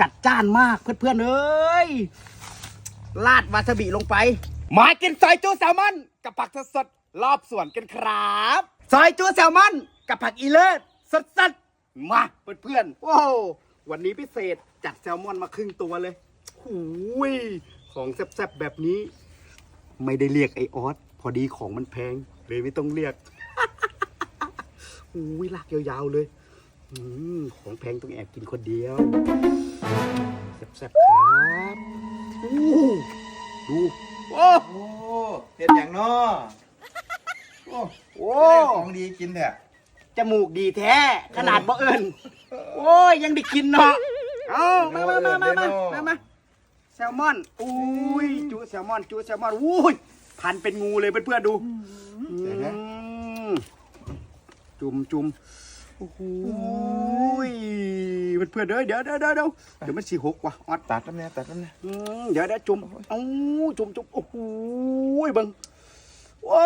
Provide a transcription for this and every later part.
จัดจ้านมากเพื่อนๆเอ้ยลาดวาซาบิลงไปมากินซอยจูแซลมอนกับผักสดๆรอบสวนกันครับซอยจูแซลมอนกับผักอีเลิศสดๆมาเพื่อนๆโอ้โหวันนี้พิเศษจัดแซลมอนมาครึ่งตัวเลยหูยของแซ่บๆแบบนี้ ไม่ได้เรียกไอออสพอดีของมันแพงเลยไม่ต้องเรียกอุ้ยลากยาวๆเลยอม ของแพงต้องแอบกินคนเดียวแซ่บๆครับดูโอ้โอ้เห็ดอย่างนอโอ้โอ้ได้ของดีกินเนี่ยจมูกดีแท้ ขนาดบ่เอิญโอ้ย ยังได้กินเนาะเอามามามามามามามาแซลมอนอุ้ยจูแซลมอนจูแซลมอนอุ้ยพันเป็นงูเลยเพื่อนๆดูเดี๋ยวนะอืมจุ่มจุ่ม โอ้โหยเพื่อนๆเด้อเดี๋ยวเดี๋ยวเดี๋ยวเดี๋ยวเดี๋ยวมันสีหกว่ะออดตัดน้ำเนี่ยตัดน้ำเนี่ยอืมเดี๋ยวเดี๋ยวจุ่มเอ้าจุ่มจุ่มโอ้โหยเบิ่งโอ้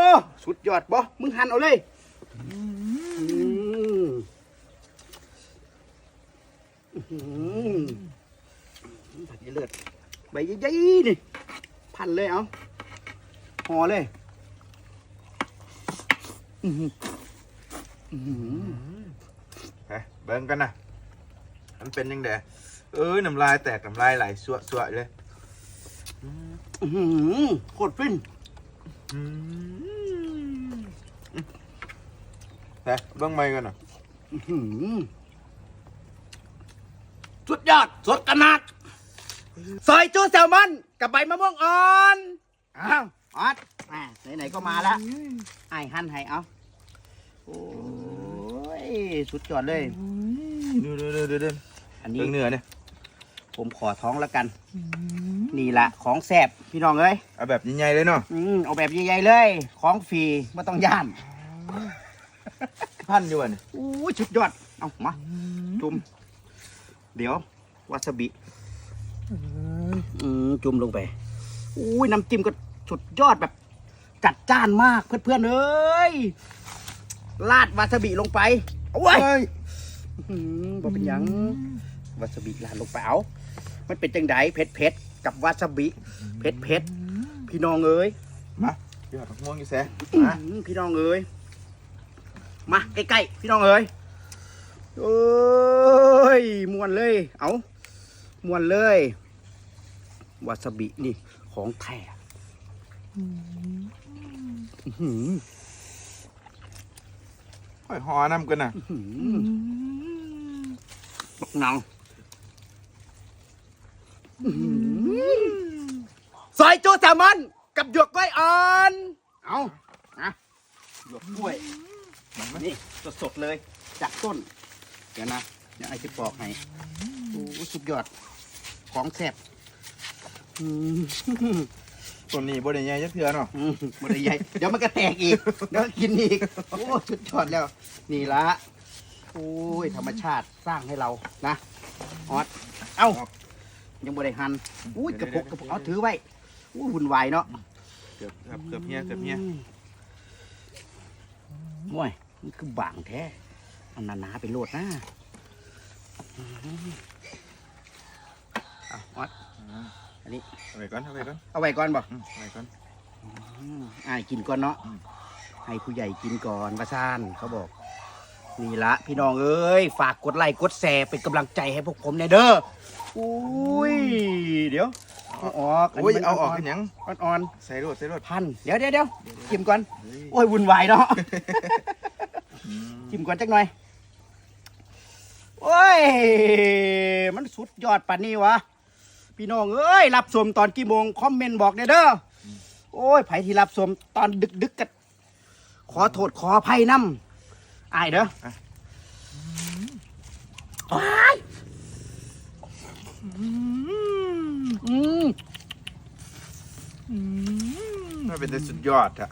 สุดยอดบ่มึงหันเอาเลยอืมอื้อหือผัดให้เลือดใบใหญ่ๆนี่พันเลยเอาห่อเลยอื้อหืออื้อหือ ไปเบิ่งกันนะมันเป็นยังไงเอ้ยน้ำลายแตกน้ำลายไหลสวสวๆเลยอือหือโคตรฟินอืมไปเบิ่งไม่กันนะสุดยอดสดขนาดซอยจูแซลมอนกับใบมะม่วงอ่อน อ้าวออดอ่าไหนๆก็มาแล้วไอ้หั่นให้เอา โอ้ยสุดยอดเลยดูดูดูดูดูอันนี้เบิ่งเนื้อเนี่ยผมขอท้องแล้วกัน นี่ละของแสบพี่น้องเอ้ยเอาแบบใหญ่ๆเลยเนาะอืมเอาแบบใหญ่ๆเลย ของฟรีไม่ต้องย่าน พันอยู่อะเนี่ยอู้ยสุดยอดเอามาจุ่มเดี๋ยววาซาบิอืมจุ่มลงไปอุ้ยน้ำจิ้มก็สุดยอดแบบจัดจ้านมากเพื่อนๆเอ้ย ลาดวาซาบิลงไปโอ้ยเฮ้ยอืมบ่เป็นหยังวาซาบิลาดลงไปเอา มันเป็นจังไดเผ็ดเผ็ดๆกับวาซาบิเผ็ดเผ็ดๆพี่น้องเอ้ยมาเดี๋ยวผักม่วงอยู่แซ่อืมามพี่น้องเอ้ย มาใกล้ๆพี่น้องเอ้ยเอ้ยมวนเลย เอามวนเลย วาซาบินี่ของแท้อื้อหือ ค่อยหอน้ำกันนะหือบักเนาอื้อหือซอยจูแซลมอนกับหยวกกล้วยอ่อน เอานะหยวกกล้วย นี่สดๆเลยจากต้น เดี๋ยวนะ เดี๋ยวไอ้ที่ปอกให้โอ้สุดยอด ของแซ่บอืม ตัวนี้บ่ได้ใหญ่จักเทื่อเนาะอืมบไดใหญ่เดี๋ยวมันก็แตกอีกเดี๋ยวก็กินอีกโอ้สุดยอดแล้ว นี่ละโอ้ยธรรมชาติสร้างให้เรานะออดเอ้ายังบ่ได้หันอุ้ยกระปุกกระปุกเอาถือไว้อู้วุ่นวายเนาะเกือบเกือบเกือบเฮียเกือบเฮียโอ้ยมันคือบางแท้เอาหนาๆไปโลดนะอืมเอาออด อันนี้เอาไปก่อนเอาไปก่อนเอาไว้ก่อนบ่อืมเอาไปก่อน อืมอ้ายกินก่อนเนาะอืม ให้ผู้ใหญ่กินก่อนประซานเขาบอก นี่ละพี่น้องเอ้ย ฝากกดไลค์กดแชร์เป็นกำลังใจให้พวกผมแน่เด้ออุ้ยเดี๋ยวเอาออกโอ้ยนนี้มันเอาออกกันยังอ่อนใส่รวดใส่รวดๆพันเดี๋ยวเดี๋ยวเดี๋ยวจิ้มก่อนโอ้ยวุ่นวายเนาะจิ้มก่อนจักหน่อย โอ้ย มันสุดยอดปานนี้วะ พี่น้องเอ้ยรับชมตอนกี่โมงคอมเมนต์บอกเด้อเด้ออโอ้ยไผที่รับชมตอนดึกดึกๆกันขอโทษขออภัยนำอายเด้อว้ายอืมมันเป็นแต่สุดยอดอะ